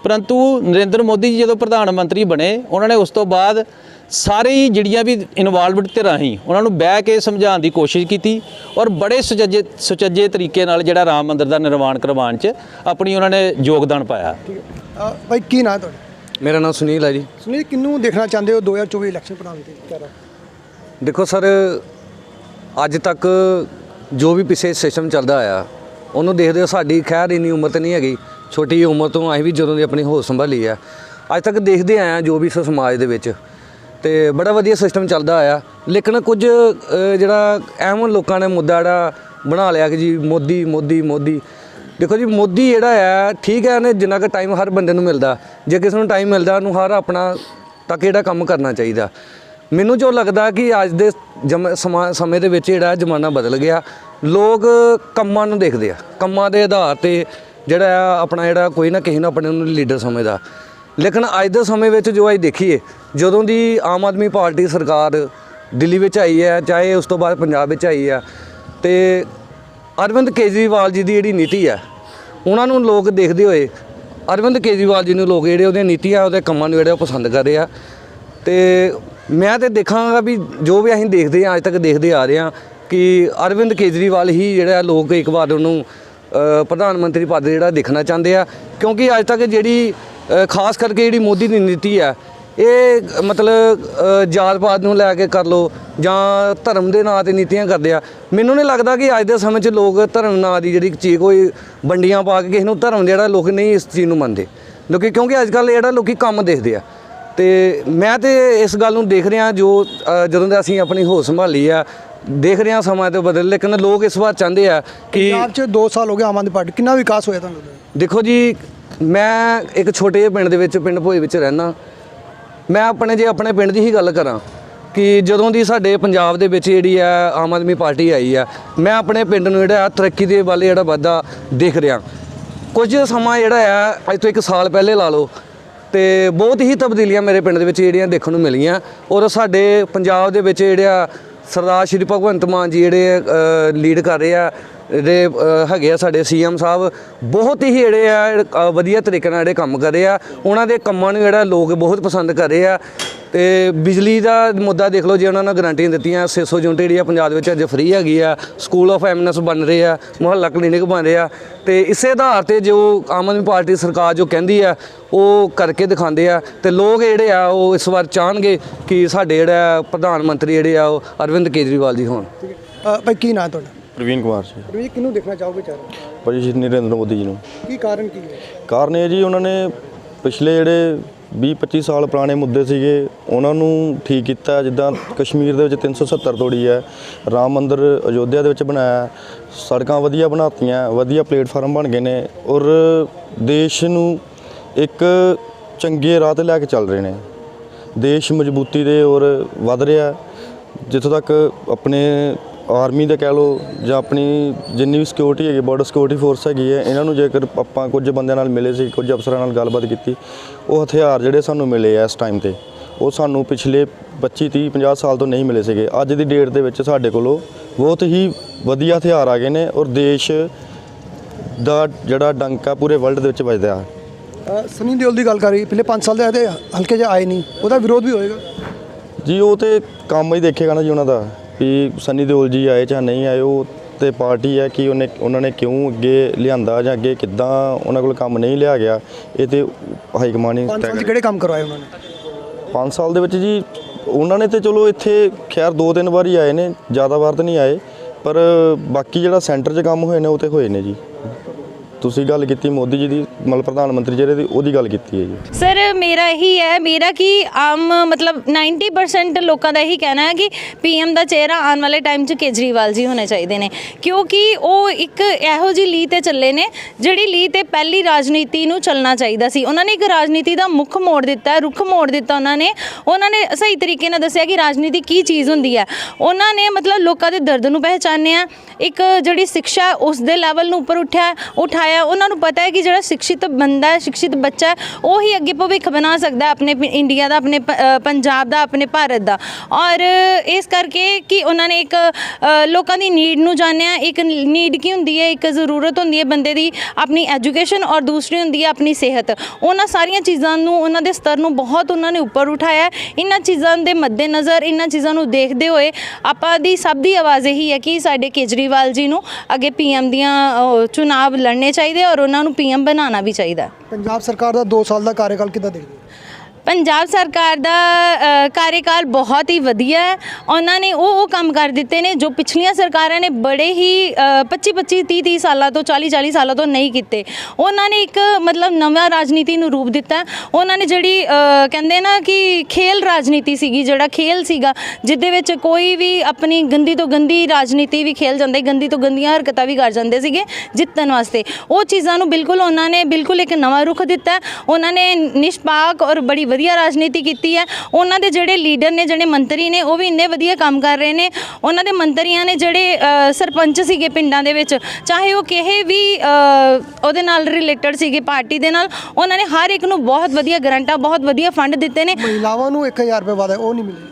ਪਰੰਤੂ ਨਰਿੰਦਰ ਮੋਦੀ ਜੀ ਜਦੋਂ ਪ੍ਰਧਾਨ ਮੰਤਰੀ ਬਣੇ ਉਹਨਾਂ ਨੇ ਉਸ ਤੋਂ ਬਾਅਦ ਸਾਰੇ ਹੀ ਜਿਹੜੀਆਂ ਵੀ ਇਨਵੋਲਵਡ ਤੇ ਰਾਹੀਂ ਉਹਨਾਂ ਨੂੰ ਬਹਿ ਕੇ ਸਮਝਾਉਣ ਦੀ ਕੋਸ਼ਿਸ਼ ਕੀਤੀ ਔਰ ਬੜੇ ਸੁਚੱਜੇ ਸੁਚੱਜੇ ਤਰੀਕੇ ਨਾਲ ਜਿਹੜਾ ਰਾਮ ਮੰਦਿਰ ਦਾ ਨਿਰਮਾਣ ਕਰਵਾਉਣ 'ਚ ਆਪਣੀ ਉਹਨਾਂ ਨੇ ਯੋਗਦਾਨ ਪਾਇਆ। ਭਾਈ ਕੀ ਨਾਂ ਤੁਹਾਡਾ? ਮੇਰਾ ਨਾਮ ਸੁਨੀਲ ਹੈ ਜੀ। ਸੁਨੀਲ ਕਿੰਨੂੰ ਦੇਖਣਾ ਚਾਹੁੰਦੇ ਹੋ 2024 ਇਲੈਕਸ਼ਨ ਪ੍ਰਧਾਨ ਤੇ ਚਾਰਾ ਦੇਖੋ ਸਰ ਅੱਜ ਤੱਕ ਜੋ ਵੀ ਪਿੱਛੇ ਸਿਸਟਮ ਚੱਲਦਾ ਆਇਆ ਉਹਨੂੰ ਦੇਖਦੇ ਹੋ ਸਾਡੀ ਖੈਰ ਇੰਨੀ ਉਮਰ ਤੇ ਨਹੀਂ ਹੈਗੀ। ਛੋਟੀ ਉਮਰ ਤੋਂ ਅਸੀਂ ਵੀ ਜਦੋਂ ਦੀ ਆਪਣੀ ਹੋਸ਼ ਸੰਭਾਲੀ ਆ, ਅੱਜ ਤੱਕ ਦੇਖਦੇ ਆਏ ਆ ਜੋ ਵੀ ਇਸ ਸਮਾਜ ਦੇ ਵਿੱਚ। ਤੇ ਬੜਾ ਵਧੀਆ ਸਿਸਟਮ ਚੱਲਦਾ ਆਇਆ। ਲੇਕਿਨ ਕੁਝ ਜਿਹੜਾ ਅਹਿਮ ਲੋਕਾਂ ਨੇ ਮੁੱਦਾ ਜਿਹੜਾ ਬਣਾ ਲਿਆ ਕਿ ਜੀ ਮੋਦੀ ਮੋਦੀ ਮੋਦੀ। ਦੇਖੋ ਜੀ, ਮੋਦੀ ਜਿਹੜਾ ਆ, ਠੀਕ ਹੈ ਨੇ ਜਿੰਨਾ ਕੁ ਟਾਈਮ ਹਰ ਬੰਦੇ ਨੂੰ ਮਿਲਦਾ। ਜੇ ਕਿਸੇ ਨੂੰ ਟਾਈਮ ਮਿਲਦਾ, ਉਹਨੂੰ ਹਰ ਆਪਣਾ ਤੱਕ ਜਿਹੜਾ ਕੰਮ ਕਰਨਾ ਚਾਹੀਦਾ। ਮੈਨੂੰ ਜੋ ਲੱਗਦਾ ਕਿ ਅੱਜ ਦੇ ਜਮ- ਸਮਾ- ਸਮੇਂ ਦੇ ਵਿੱਚ ਜਿਹੜਾ ਜ਼ਮਾਨਾ ਬਦਲ ਗਿਆ, ਲੋਕ ਕੰਮਾਂ ਨੂੰ ਦੇਖਦੇ ਆ। ਕੰਮਾਂ ਦੇ ਆਧਾਰ ਤੇ ਜਿਹੜਾ ਆ ਆਪਣਾ ਜਿਹੜਾ ਕੋਈ ਨਾ ਕਿਸੇ ਨੂੰ ਆਪਣੇ ਨੂੰ ਲੀਡਰ ਸਮਝਦਾ। ਲੇਕਿਨ ਅੱਜ ਦੇ ਸਮੇਂ ਵਿੱਚ ਜੋ ਅਸੀਂ ਦੇਖੀਏ, ਜਦੋਂ ਦੀ ਆਮ ਆਦਮੀ ਪਾਰਟੀ ਸਰਕਾਰ ਦਿੱਲੀ ਵਿੱਚ ਆਈ ਹੈ, ਚਾਹੇ ਉਸ ਤੋਂ ਬਾਅਦ ਪੰਜਾਬ ਵਿੱਚ ਆਈ ਹੈ, ਤੇ ਅਰਵਿੰਦ ਕੇਜਰੀਵਾਲ ਜੀ ਦੀ ਜਿਹੜੀ ਨੀਤੀ ਹੈ, ਉਹਨਾਂ ਨੂੰ ਲੋਕ ਦੇਖਦੇ ਹੋਏ, ਅਰਵਿੰਦ ਕੇਜਰੀਵਾਲ ਜੀ ਨੂੰ ਲੋਕ ਜਿਹੜੇ ਉਹਦੀਆਂ ਨੀਤੀਆਂ, ਉਹਦੇ ਕੰਮਾਂ ਨੂੰ ਜਿਹੜੇ ਉਹ ਪਸੰਦ ਕਰ ਰਹੇ ਆ। ਤੇ ਮੈਂ ਤੇ ਦੇਖਾਂਗਾ ਵੀ ਜੋ ਵੀ ਅਸੀਂ ਦੇਖਦੇ ਆ ਅੱਜ ਤੱਕ ਦੇਖਦੇ ਆ ਰਹੇ ਆ ਕਿ ਅਰਵਿੰਦ ਕੇਜਰੀਵਾਲ ਹੀ ਜਿਹੜਾ ਲੋਕ ਇੱਕ ਵਾਰ ਉਹਨੂੰ ਪ੍ਰਧਾਨ ਮੰਤਰੀ ਪਦ ਜਿਹੜਾ ਦੇਖਣਾ ਚਾਹੁੰਦੇ ਆ, ਕਿਉਂਕਿ ਅੱਜ ਤੱਕ ਜਿਹੜੀ ਖਾਸ ਕਰਕੇ ਜਿਹੜੀ ਮੋਦੀ ਦੀ ਨੀਤੀ ਆ, ਇਹ ਮਤਲਬ ਜਾਤ ਪਾਤ ਨੂੰ ਲੈ ਕੇ ਕਰ ਲੋ ਜਾਂ ਧਰਮ ਦੇ ਨਾਂ ਤੇ ਨੀਤੀਆਂ ਕਰਦੇ ਆ, ਮੈਨੂੰ ਨਹੀਂ ਲੱਗਦਾ ਕਿ ਅੱਜ ਦੇ ਸਮੇਂ 'ਚ ਲੋਕ ਧਰਮ ਨਾਂ ਦੀ ਜਿਹੜੀ ਚੀਜ਼ ਕੋਈ ਵੰਡੀਆਂ ਪਾ ਕੇ ਕਿਸੇ ਨੂੰ ਧਰਮ ਜਿਹੜਾ ਲੋਕ ਨਹੀਂ ਇਸ ਚੀਜ਼ ਨੂੰ ਮੰਨਦੇ, ਲੋਕੀ ਕਿਉਂਕਿ ਅੱਜ ਕੱਲ੍ਹ ਜਿਹੜਾ ਲੋਕੀ ਕੰਮ ਦੇਖਦੇ ਆ। ਤੇ ਮੈਂ ਤੇ ਇਸ ਗੱਲ ਨੂੰ ਦੇਖ ਰਿਹਾ ਜੋ ਜਦੋਂ ਦੇ ਅਸੀਂ ਆਪਣੀ ਹੋਸ਼ ਸੰਭਾਲੀ ਆ ਦੇਖ ਰਿਹਾ ਸਮਾਂ ਤੇ ਬਦਲ ਲੇਕਿਨ ਲੋਕ ਇਸ ਵਾਰ ਚਾਹੁੰਦੇ ਆ ਕਿ ਪੰਜਾਬ 'ਚ 2 ਸਾਲ ਹੋ ਗਏ ਆਮ ਆਦਮੀ ਪਾਰਟੀ ਕਿੰਨਾ ਵਿਕਾਸ ਹੋਇਆ ਤੁਹਾਨੂੰ ਲੱਗਦਾ? ਦੇਖੋ ਜੀ ਮੈਂ ਇੱਕ ਛੋਟੇ ਜਿਹੇ ਪਿੰਡ ਦੇ ਵਿੱਚ ਪਿੰਡ ਭੋਏ ਵਿੱਚ ਰਹਿਣਾ ਮੈਂ ਆਪਣੇ ਜੇ ਆਪਣੇ ਪਿੰਡ ਦੀ ਹੀ ਗੱਲ ਕਰਾਂ ਕਿ ਜਦੋਂ ਦੀ ਸਾਡੇ ਪੰਜਾਬ ਦੇ ਵਿੱਚ ਜਿਹੜੀ ਆ ਆਮ ਆਦਮੀ ਪਾਰਟੀ ਆਈ ਆ ਮੈਂ ਆਪਣੇ ਪਿੰਡ ਨੂੰ ਜਿਹੜਾ ਆ ਤਰੱਕੀ ਦੇ ਵੱਲ ਜਿਹੜਾ ਵਾਧਾ ਦੇਖ ਰਿਹਾ। ਕੁਝ ਸਮਾਂ ਜਿਹੜਾ ਆ ਅੱਜ ਤੋਂ ਇੱਕ ਸਾਲ ਪਹਿਲੇ ਲਾ ਲਓ ਤੇ ਬਹੁਤ ਹੀ ਤਬਦੀਲੀਆਂ ਮੇਰੇ ਪਿੰਡ ਦੇ ਵਿੱਚ ਜਿਹੜੀਆਂ ਦੇਖਣ ਨੂੰ ਮਿਲੀਆਂ ਔਰ ਸਾਡੇ ਪੰਜਾਬ ਦੇ ਵਿੱਚ ਜਿਹੜੇ ਸਰਦਾਰ ਸ਼੍ਰੀ ਭਗਵੰਤ ਮਾਨ ਜੀ ਜਿਹੜੇ ਲੀਡ ਕਰ ਰਹੇ ਆ ਜਿਹੜੇ ਹੈਗੇ ਆ ਸਾਡੇ ਸੀਐਮ ਸਾਹਿਬ, ਬਹੁਤ ਹੀ ਜਿਹੜੇ ਆ ਵਧੀਆ ਤਰੀਕੇ ਨਾਲ ਜਿਹੜੇ ਕੰਮ ਕਰ ਰਹੇ ਆ, ਉਹਨਾਂ ਦੇ ਕੰਮਾਂ ਨੂੰ ਜਿਹੜਾ ਲੋਕ ਬਹੁਤ ਪਸੰਦ ਕਰ ਰਹੇ ਆ। ਤੇ ਬਿਜਲੀ ਦਾ ਮੁੱਦਾ ਦੇਖ ਲਓ ਜੇ ਉਹਨਾਂ ਨੇ ਗਾਰੰਟੀਆਂ ਦਿੱਤੀਆਂ 600 ਯੂਨਿਟ ਜਿਹੜੀ ਆ ਪੰਜਾਬ ਦੇ ਵਿੱਚ ਅੱਜ ਫ੍ਰੀ ਹੈਗੀ ਆ ਸਕੂਲ ਆਫ ਐਮਨੈਸ ਬਣ ਰਹੇ ਆ ਮੁਹੱਲਾ ਕਲੀਨਿਕ ਬਣ ਰਹੇ ਆ ਤੇ ਇਸੇ ਆਧਾਰ ਤੇ ਜੋ ਆਮ ਆਦਮੀ ਪਾਰਟੀ ਸਰਕਾਰ ਜੋ ਕਹਿੰਦੀ ਆ ਉਹ ਕਰਕੇ ਦਿਖਾਉਂਦੇ ਆ ਤੇ ਲੋਕ ਜਿਹੜੇ ਆ ਉਹ ਇਸ ਵਾਰ ਚਾਹਣਗੇ ਕਿ ਸਾਡੇ ਜਿਹੜਾ ਪ੍ਰਧਾਨ ਮੰਤਰੀ ਜਿਹੜੇ ਆ ਉਹ ਅਰਵਿੰਦ ਕੇਜਰੀਵਾਲ ਜੀ ਹੋਣ। ਭਾਈ ਕੀ ਨਾਂ ਤੁਹਾਡਾ? ਪ੍ਰਵੀਨ ਕੁਮਾਰ ਜੀ। ਰਵੀ ਕਿੰਨੂੰ ਦੇਖਣਾ ਚਾਹੋਗੇ ਚਾਰਾ ਭਾਜੀ ਸ਼੍ਰੀ ਨਰਿੰਦਰ ਮੋਦੀ ਜੀ ਨੂੰ। ਕੀ ਕਾਰਨ ਕੀ ਹੈ? ਕਾਰਨ ਇਹ ਜੀ ਉਹਨਾਂ ਨੇ ਪਿਛਲੇ ਜਿਹੜੇ 20 25 ਸਾਲ ਪੁਰਾਣੇ ਮੁੱਦੇ ਸੀਗੇ। ਉਹਨਾਂ ਨੂੰ ਠੀਕ ਕੀਤਾ। ਜਿੱਦਾਂ ਕਸ਼ਮੀਰ ਦੇ ਵਿੱਚ 370 ਤੋੜੀ ਹੈ। ਰਾਮ ਮੰਦਿਰ ਅਯੋਧਿਆ ਦੇ ਵਿੱਚ ਬਣਾਇਆ। ਸੜਕਾਂ ਵਧੀਆ ਬਣਾਤੀਆਂ। ਵਧੀਆ ਪਲੇਟਫਾਰਮ ਬਣ ਗਏ ਨੇ। ਔਰ ਦੇਸ਼ ਨੂੰ ਇੱਕ ਚੰਗੇ ਰਾਹ ਤੇ ਲੈ ਕੇ ਚੱਲ ਰਹੇ ਨੇ। ਦੇਸ਼ ਮਜ਼ਬੂਤੀ ਦੇ ਔਰ ਵਧ ਰਿਹਾ। ਜਿੱਥੋਂ ਤੱਕ ਆਪਣੇ ਆਰਮੀ ਦਾ ਕਹਿ ਲਓ ਜਾਂ ਆਪਣੀ ਜਿੰਨੀ ਵੀ ਸਿਕਿਉਰਿਟੀ ਹੈਗੀ ਬਾਰਡਰ ਸਿਕਿਉਰਿਟੀ ਫੋਰਸ ਹੈਗੀ ਹੈ ਇਹਨਾਂ ਨੂੰ ਜੇਕਰ ਆਪਾਂ ਕੁਝ ਬੰਦਿਆਂ ਨਾਲ ਮਿਲੇ ਸੀ ਕੁਝ ਅਫਸਰਾਂ ਨਾਲ ਗੱਲਬਾਤ ਕੀਤੀ ਉਹ ਹਥਿਆਰ ਜਿਹੜੇ ਸਾਨੂੰ ਮਿਲੇ ਆ ਇਸ ਟਾਈਮ ਤੇ ਉਹ ਸਾਨੂੰ ਪਿਛਲੇ 25 30 50 ਸਾਲ ਤੋਂ ਨਹੀਂ ਮਿਲੇ ਸੀਗੇ। ਅੱਜ ਦੀ ਡੇਟ ਦੇ ਵਿੱਚ ਸਾਡੇ ਕੋਲੋਂ ਬਹੁਤ ਹੀ ਵਧੀਆ ਹਥਿਆਰ ਆ ਗਏ ਨੇ ਔਰ ਦੇਸ਼ ਦਾ ਜਿਹੜਾ ਡੰਕਾ ਪੂਰੇ ਵਰਲਡ ਦੇ ਵਿੱਚ ਵੱਜਦਾ ਹੈ ਸਨੀ ਦਿਓਲ ਦੀ ਗੱਲ ਕਰ ਰਹੀ ਪਿਛਲੇ 5 ਸਾਲ ਦੇ ਹਲਕੇ 'ਚ ਆਏ ਨਹੀਂ ਉਹਦਾ ਵਿਰੋਧ ਵੀ ਹੋਏਗਾ। ਜੀ ਉਹ ਤੇ ਕੰਮ ਹੀ ਦੇਖੇਗਾ ਨਾ ਜੀ ਉਹਨਾਂ ਦਾ। ਵੀ ਸੰਨੀ ਦਿਓਲ ਜੀ ਆਏ ਜਾਂ ਨਹੀਂ ਆਏ ਉਹ ਤੇ ਪਾਰਟੀ ਹੈ ਕਿ ਉਹਨੇ ਉਹਨਾਂ ਨੇ ਕਿਉਂ ਅੱਗੇ ਲਿਆਂਦਾ ਜਾਂ ਅੱਗੇ ਕਿੱਦਾਂ ਉਹਨਾਂ ਕੋਲ ਕੰਮ ਨਹੀਂ ਲਿਆ ਗਿਆ ਇਹ ਤੇ ਹਾਈ ਕਮਾਂਡ ਹੀ 5 ਤੈਅ ਸਾਲ 'ਚ। ਕਿਹੜੇ ਕੰਮ ਕਰਵਾਏ ਉਹਨਾਂ ਨੇ 5 ਸਾਲ ਦੇ ਵਿੱਚ ਜੀ ਉਹਨਾਂ ਨੇ ਤੇ ਚਲੋ ਇੱਥੇ ਖੈਰ ਦੋ ਤਿੰਨ ਵਾਰ ਹੀ ਆਏ ਨੇ ਜ਼ਿਆਦਾ ਵਾਰ ਤਾਂ ਨਹੀਂ ਆਏ ਪਰ ਬਾਕੀ ਜਿਹੜਾ ਸੈਂਟਰ 'ਚ ਕੰਮ ਹੋਏ ਨੇ ਉਹ ਤੇ ਹੋਏ ਨੇ ਜੀ ਤੁਸੀਂ ਗੱਲ ਕੀਤੀ ਮੋਦੀ ਜੀ ਦੀ ਮਤਲਬ ਪ੍ਰਧਾਨ ਮੰਤਰੀ ਜਿਹੜੇ ਦੀ ਉਹਦੀ ਗੱਲ ਕੀਤੀ ਹੈ ਜੀ। ਸਰ ਮੇਰਾ ਇਹੀ ਹੈ ਮੇਰਾ ਕਿ ਆਮ ਮਤਲਬ 90% ਲੋਕਾਂ ਦਾ ਇਹੀ ਕਹਿਣਾ ਹੈ ਕਿ ਪੀਐਮ ਦਾ ਚਿਹਰਾ ਆਉਣ ਵਾਲੇ ਟਾਈਮ 'ਚ ਕੇਜਰੀਵਾਲ ਜੀ ਹੋਣੇ ਚਾਹੀਦੇ ਨੇ। ਕਿਉਂਕਿ ਉਹ ਇੱਕ ਇਹੋ ਜੀ ਲੀ ਤੇ ਚੱਲੇ ਨੇ ਜਿਹੜੀ ਲੀ ਤੇ ਪਹਿਲੀ ਰਾਜਨੀਤੀ ਨੂੰ ਚੱਲਣਾ ਚਾਹੀਦਾ ਸੀ। ਉਹਨਾਂ ਨੇ ਇੱਕ ਰਾਜਨੀਤੀ ਦਾ ਮੁੱਖ ਮੋੜ ਦਿੱਤਾ ਰੁੱਖ ਮੋੜ ਦਿੱਤਾ ਉਹਨਾਂ ਨੇ। ਉਹਨਾਂ ਨੇ ਸਹੀ ਤਰੀਕੇ ਨਾਲ ਦੱਸਿਆ ਕਿ ਰਾਜਨੀਤੀ ਕੀ ਚੀਜ਼ ਹੁੰਦੀ ਹੈ। ਉਹਨਾਂ ਨੇ ਮਤਲਬ ਲੋਕਾਂ ਦੇ ਦਰਦ ਨੂੰ ਪਹਿਚਾਨਿਆ ਇੱਕ ਜਿਹੜੀ ਸਿੱਖਿਆ ਹੈ, ਉਸ ਦੇ ਲੈਵਲ ਨੂੰ ਉੱਪਰ ਉੱਠਿਆ ਉਠਾਇਆ ਉਹਨਾਂ ਨੂੰ ਪਤਾ ਹੈ ਕਿ ਜਿਹੜਾ ਸਿੱਖਿਤ ਬੰਦਾ ਹੈ ਸਿੱਖਿਤ ਬੱਚਾ ਹੈ ਉਹ ਹੀ ਅੱਗੇ ਭਵਿੱਖ ਬਣਾ ਸਕਦਾ ਆਪਣੇ ਪ- ਇੰਡੀਆ ਦਾ ਆਪਣੇ ਪ- ਅ, ਪੰਜਾਬ ਦਾ ਆਪਣੇ ਭਾਰਤ ਦਾ ਔਰ ਇਸ ਕਰਕੇ ਕਿ ਉਹਨਾਂ ਨੇ ਇੱਕ ਅ, ਲੋਕਾਂ ਦੀ ਨੀਡ ਨੂੰ ਜਾਣਿਆ ਇੱਕ ਨੀਡ ਕੀ ਹੁੰਦੀ ਹੈ ਇੱਕ ਜ਼ਰੂਰਤ ਹੁੰਦੀ ਹੈ ਬੰਦੇ ਦੀ ਆਪਣੀ ਐਜੂਕੇਸ਼ਨ ਔਰ ਦੂਸਰੀ ਹੁੰਦੀ ਹੈ ਆਪਣੀ ਸਿਹਤ ਉਹਨਾਂ ਸਾਰੀਆਂ ਚੀਜ਼ਾਂ ਨੂੰ ਉਹਨਾਂ ਦੇ ਸਤਰ ਨੂੰ ਬਹੁਤ ਉਹਨਾਂ ਨੇ ਉੱਪਰ ਉਠਾਇਆ ਹੈ। ਇਹਨਾਂ ਚੀਜ਼ਾਂ ਦੇ ਮੱਦੇਨਜ਼ਰ ਇਹਨਾਂ ਚੀਜ਼ਾਂ ਨੂੰ ਦੇਖਦੇ ਹੋਏ ਆਪਾਂ ਦੀ ਸਭ ਦੀ ਆਵਾਜ਼ ਇਹੀ ਹੈ ਕਿ ਸਾਡੇ ਕੇਜਰੀਵਾਲ ਜੀ ਨੂੰ ਅੱਗੇ ਪੀਐਮ ਦੀਆਂ ਅ, ਚੁਣਾਵ ਲੜਨੇ ਚਾਹੀਦੇ ਔਰ ਉਹਨਾਂ ਨੂੰ ਪੀਐਮ ਬਣਾਉਣਾ ਵੀ ਚਾਹੀਦਾ। ਪੰਜਾਬ ਸਰਕਾਰ ਦਾ 2 ਸਾਲ ਦਾ ਕਾਰਜਕਾਲ ਕਿੱਦਾਂ ਦੇਖਦੇ ਹੋ? ਪੰਜਾਬ ਸਰਕਾਰ ਦਾ ਕਾਰਜਕਾਲ ਬਹੁਤ ਹੀ ਵਧੀਆ ਹੈ। ਉਹਨਾਂ ਨੇ ਉਹ ਉਹ ਕੰਮ ਕਰ ਦਿੱਤੇ ਨੇ ਜੋ ਪਿਛਲੀਆਂ ਸਰਕਾਰਾਂ ਨੇ ਬੜੇ ਹੀ 25 25 30 30 ਸਾਲਾਂ ਤੋਂ 40 40 ਸਾਲਾਂ ਤੋਂ ਨਹੀਂ ਕੀਤੇ। ਉਹਨਾਂ ਨੇ ਇੱਕ, ਮਤਲਬ ਨਵਾਂ ਰਾਜਨੀਤੀ ਨੂੰ ਰੂਪ ਦਿੱਤਾ। ਉਹਨਾਂ ਨੇ ਜਿਹੜੀ ਕਹਿੰਦੇ ਨਾ ਕਿ ਖੇਲ ਰਾਜਨੀਤੀ ਸੀਗੀ, ਜਿਹੜਾ ਖੇਲ ਸੀਗਾ ਜਿੱਦੇ ਵਿੱਚ ਕੋਈ ਵੀ ਆਪਣੀ ਗੰਦੀ ਤੋਂ ਗੰਦੀ ਰਾਜਨੀਤੀ ਵੀ ਖੇਲ ਜਾਂਦੇ, ਗੰਦੀ ਤੋਂ ਗੰਦੀਆਂ ਹਰਕਤਾਂ ਵੀ ਕਰ ਜਾਂਦੇ ਸੀਗੇ ਜਿੱਤਣ ਵਾਸਤੇ। ਉਹ ਚੀਜ਼ਾਂ ਨੂੰ ਬਿਲਕੁਲ ਉਹਨਾਂ ਨੇ ਬਿਲਕੁਲ ਇੱਕ ਨਵਾਂ ਰੁਖ ਦਿੱਤਾ। ਉਹਨਾਂ ਨੇ ਨਿਸ਼ਪਾਕ ਔਰ ਬੜੀ ਵਧੀਆ ਰਾਜਨੀਤੀ ਕੀਤੀ ਹੈ। ਉਹਨਾਂ ਦੇ ਜਿਹੜੇ ਲੀਡਰ ਨੇ, ਜਿਹੜੇ ਮੰਤਰੀ ਨੇ, ਉਹ ਵੀ ਇੰਨੇ ਵਧੀਆ ਕੰਮ ਕਰ ਰਹੇ ਨੇ। ਉਹਨਾਂ ਦੇ ਮੰਤਰੀਆਂ ਨੇ ਜਿਹੜੇ ਸਰਪੰਚ ਸੀਗੇ ਪਿੰਡਾਂ ਦੇ ਵਿੱਚ, ਚਾਹੇ ਉਹ ਕਿਸੇ ਵੀ ਉਹਦੇ ਨਾਲ ਰਿਲੇਟਡ ਸੀਗੇ ਪਾਰਟੀ ਦੇ ਨਾਲ, ਉਹਨਾਂ ਨੇ ਹਰ ਇੱਕ ਨੂੰ ਬਹੁਤ ਵਧੀਆ ਗਰੰਟਾ, ਬਹੁਤ ਵਧੀਆ ਫੰਡ ਦਿੱਤੇ ਨੇ। ਮਹਿਲਾਵਾਂ ਨੂੰ 1000 ਰੁਪਏ ਵਾਦਾ ਉਹ ਨਹੀਂ ਮਿਲੇ।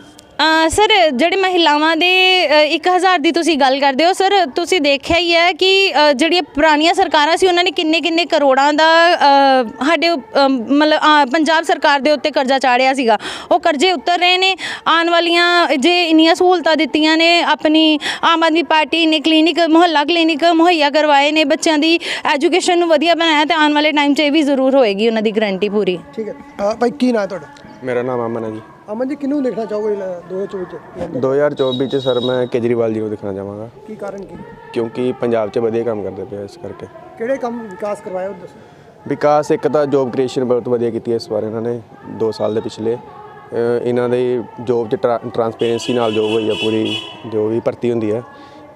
ਸਰ ਜਿਹੜੇ ਮਹਿਲਾਵਾਂ ਦੇ ਅ, 1000 ਦੀ ਤੁਸੀਂ ਗੱਲ ਕਰਦੇ ਹੋ ਸਰ ਤੁਸੀਂ ਦੇਖਿਆ ਹੀ ਹੈ ਕਿ ਜਿਹੜੀਆਂ ਪੁਰਾਣੀਆਂ ਸਰਕਾਰਾਂ ਸੀ ਉਹਨਾਂ ਨੇ ਕਿੰਨੇ ਕਿੰਨੇ ਕਰੋੜਾਂ ਦਾ ਸਾਡੇ ਮਤਲਬ ਪੰਜਾਬ ਸਰਕਾਰ ਦੇ ਉੱਤੇ ਕਰਜ਼ਾ ਚਾੜਿਆ ਸੀਗਾ। ਉਹ ਕਰਜ਼ੇ ਉਤਰ ਰਹੇ ਨੇ ਆਉਣ ਵਾਲੀਆਂ ਜੇ ਇੰਨੀਆਂ ਸਹੂਲਤਾਂ ਦਿੱਤੀਆਂ ਨੇ ਆਪਣੀ ਆਮ ਆਦਮੀ ਪਾਰਟੀ ਨੇ ਕਲੀਨਿਕ ਮੁਹੱਲਾ ਕਲੀਨਿਕ ਮੁਹੱਈਆ ਕਰਵਾਏ ਨੇ ਬੱਚਿਆਂ ਦੀ ਐਜੂਕੇਸ਼ਨ ਨੂੰ ਵਧੀਆ ਬਣਾਇਆ ਤੇ ਆਉਣ ਵਾਲੇ ਟਾਈਮ 'ਚ ਇਹ ਵੀ ਜ਼ਰੂਰ ਹੋਏਗੀ ਉਹਨਾਂ ਦੀ ਗਰੰਟੀ ਪੂਰੀ। ਠੀਕ ਹੈ। ਭਾਈ ਕੀ ਨਾਂ ਹੈ ਤੁਹਾਡਾ? ਮੇਰਾ ਨਾਮ ਅਮਨ ਹੈ ਜੀ। ਅਮਨ ਜੀ ਕਿਹਨੂੰ ਦੇਖਣਾ ਚਾਹੋਗੇ 2024 ਚ? 2024 ਚ ਸਰ ਮੈਂ ਕੇਜਰੀਵਾਲ ਜੀ ਨੂੰ ਦੇਖਣਾ ਚਾਹਾਂਗਾ। ਕੀ ਕਾਰਨ ਕੀ? ਕਿਉਂਕਿ ਪੰਜਾਬ 'ਚ ਵਧੀਆ ਕੰਮ ਕਰਦੇ ਪਏ ਆ ਇਸ ਕਰਕੇ। ਕਿਹੜੇ ਕੰਮ ਵਿਕਾਸ ਕਰਵਾਇਆ ਉਹ ਦੱਸੋ। ਵਿਕਾਸ ਇੱਕ ਤਾਂ ਜੋਬ ਕ੍ਰੀਏਸ਼ਨ ਬਹੁਤ ਵਧੀਆ ਕੀਤੀ ਹੈ ਇਸ ਵਾਰ ਇਹਨਾਂ ਨੇ 2 ਸਾਲ ਦੇ ਪਿਛਲੇ। ਇਹਨਾਂ ਦੇ ਜੋਬ 'ਚ ਟਰਾਂਸਪੇਰੈਂਸੀ ਨਾਲ ਜੋਬ ਹੋਈ ਆ ਪੂਰੀ ਜੋ ਵੀ ਭਰਤੀ ਹੁੰਦੀ ਹੈ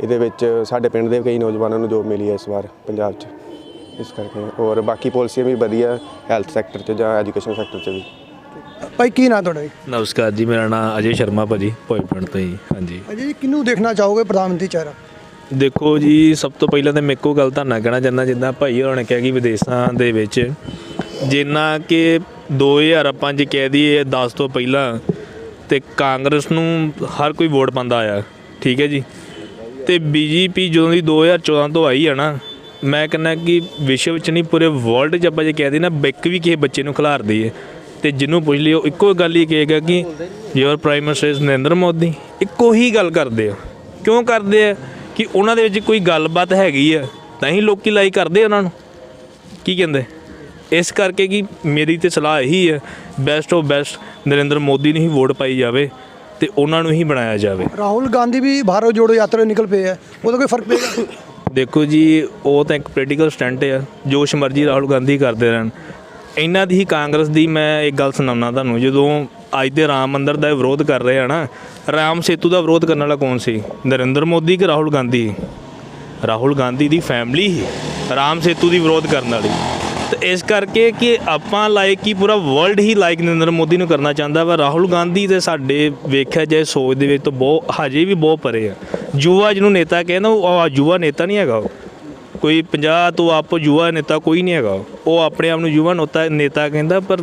ਇਹਦੇ ਵਿੱਚ ਸਾਡੇ ਪਿੰਡ ਦੇ ਕਈ ਨੌਜਵਾਨਾਂ ਨੂੰ ਜੋਬ ਮਿਲੀ ਹੈ ਇਸ ਵਾਰ ਪੰਜਾਬ 'ਚ। ਇਸ ਕਰਕੇ ਔਰ ਬਾਕੀ ਪਾਲਿਸੀਆਂ ਵੀ ਵਧੀਆ ਹੈਲਥ ਸੈਕਟਰ 'ਚ ਜਾਂ ਐਜੂਕੇਸ਼ਨ ਸੈਕਟਰ 'ਚ ਵੀ। ਭਾਈ ਕੀ ਨਾਂ ਤੁਹਾਡਾ ਜੀ? ਨਮਸਕਾਰ ਜੀ ਮੇਰਾ ਨਾਮ ਅਜੇ ਸ਼ਰਮਾ ਭਾਜੀ ਭੋਇਪਿੰਡ ਤੋਂ ਜੀ ਹਾਂਜੀ। ਅਜੇ ਜੀ ਕਿਹਨੂੰ ਦੇਖਣਾ ਚਾਹੋਗੇ ਪ੍ਰਧਾਨ ਮੰਤਰੀ ਚਿਹਰਾ? ਦੇਖੋ ਜੀ ਸਭ ਤੋਂ ਪਹਿਲਾਂ ਤਾਂ ਮੇਰੇ ਕੋਲ ਗੱਲ ਤੁਹਾਨੂੰ ਕਹਿਣਾ ਚਾਹੁੰਦਾ ਜਿੱਦਾਂ ਭਾਈ ਹੋਰਾਂ ਨੇ ਕਿਹਾ ਕਿ ਵਿਦੇਸ਼ਾਂ ਦੇ ਵਿੱਚ ਜਿੰਨਾ ਕਿ 2005 ਕਹਿ ਦਈਏ 10 ਤੋਂ ਪਹਿਲਾਂ ਤੇ ਕਾਂਗਰਸ ਨੂੰ ਹਰ ਕੋਈ ਵੋਟ ਪਾਉਂਦਾ ਆਇਆ ਠੀਕ ਹੈ ਜੀ। ਤੇ ਬੀਜੇਪੀ ਜਦੋਂ ਦੀ 2014 ਤੋਂ ਆਈ ਹੈ ਨਾ ਮੈਂ ਕਹਿੰਦਾ ਕਿ ਵਿਸ਼ਵ ਵਿੱਚ ਨਹੀਂ ਪੂਰੇ ਵਰਲਡ 'ਚ ਆਪਾਂ ਜੇ ਕਹਿ ਦਈਏ ਨਾ ਬਿੱਕ ਵੀ ਕਿਸੇ ਬੱਚੇ ਨੂੰ ਖਿਲਾਰਦੀ ਹੈ ਤੇ ਜਿਹਨੂੰ ਪੁੱਛ ਲਿਓ ਇੱਕੋ ਗੱਲ ਹੀ ਕਹੇਗਾ ਕਿ your prime minister is Narendra Modi. ਇੱਕੋ ਹੀ ਗੱਲ ਕਰਦੇ ਆ। ਕਿਉਂ ਕਰਦੇ ਆ? ਕਿ ਉਹਨਾਂ ਦੇ ਵਿੱਚ ਕੋਈ ਗੱਲਬਾਤ ਹੈਗੀ ਆ ਤਾਂ ਹੀ ਲੋਕੀ ਲਾਈਕ ਕਰਦੇ ਆ ਉਹਨਾਂ ਨੂੰ। ਕੀ ਕਹਿੰਦੇ? ਇਸ ਕਰਕੇ ਕਿ ਮੇਰੀ ਤੇ ਸਲਾਹ ਇਹੀ ਹੈ best of best Narendra Modi ਨੂੰ ਹੀ ਵੋਟ ਪਾਈ ਜਾਵੇ ਤੇ ਉਹਨਾਂ ਨੂੰ ਹੀ ਬਣਾਇਆ ਜਾਵੇ। ਰਾਹੁਲ ਗਾਂਧੀ ਵੀ ਭਾਰਤ ਜੋੜੋ ਯਾਤਰਾ ਨਿਕਲ ਪਏ ਹੈ ਉਹਦਾ ਕੋਈ ਫ਼ਰਕ ਪਏਗਾ? ਦੇਖੋ ਜੀ ਉਹ ਤਾਂ ਇੱਕ ਪੋਲੀਟੀਕਲ ਸਟੰਟ ਆ। ਜੋਸ਼ ਮਰਜ਼ੀ ਰਾਹੁਲ ਗਾਂਧੀ ਕਰਦੇ ਰਹਿਣ। ਇਹਨਾਂ ਦੀ ਹੀ ਕਾਂਗਰਸ ਦੀ ਮੈਂ ਇੱਕ ਗੱਲ ਸੁਣਾਉਣਾ ਤੁਹਾਨੂੰ, ਜਦੋਂ ਅੱਜ ਦੇ ਰਾਮ ਮੰਦਰ ਦਾ ਇਹ ਵਿਰੋਧ ਕਰ ਰਹੇ ਆ ਨਾ, ਰਾਮ ਸੇਤੂ ਦਾ ਵਿਰੋਧ ਕਰਨ ਵਾਲਾ ਕੌਣ ਸੀ? ਨਰਿੰਦਰ ਮੋਦੀ ਕਿ ਰਾਹੁਲ ਗਾਂਧੀ? ਰਾਹੁਲ ਗਾਂਧੀ ਦੀ ਫੈਮਿਲੀ ਹੀ, ਰਾਮ ਸੇਤੂ ਦੀ ਵਿਰੋਧ ਕਰਨ ਵਾਲੀ। ਤੇ ਇਸ ਕਰਕੇ ਕਿ ਆਪਾਂ ਲਾਈਕ ਹੀ ਪੂਰਾ ਵਰਲਡ ਹੀ ਲਾਇਕ ਨਰਿੰਦਰ ਮੋਦੀ ਨੂੰ ਕਰਨਾ ਚਾਹੁੰਦਾ ਵਾ। ਰਾਹੁਲ ਗਾਂਧੀ ਤੇ ਸਾਡੇ ਵੇਖਿਆ ਜਾਏ, ਸੋਚ ਦੇ ਵਿੱਚ ਤਾਂ ਬਹੁਤ ਹਜੇ ਵੀ ਬਹੁਤ ਪਰੇ ਆ। ਯੁਵਾ ਜਿਹਨੂੰ ਨੇਤਾ ਕਹਿੰਦਾ, ਉਹ ਯੁਵਾ ਨੇਤਾ ਨਹੀਂ ਹੈਗਾ ਉਹ। ਕੋਈ 50 ਤੋਂ ਆਪ ਯੁਵਾ ਨੇਤਾ ਕੋਈ ਨਹੀਂ ਹੈਗਾ। ਉਹ ਆਪਣੇ ਆਪ ਨੂੰ ਯੁਵਾ ਨੇਤਾ ਨੇਤਾ ਕਹਿੰਦਾ ਪਰ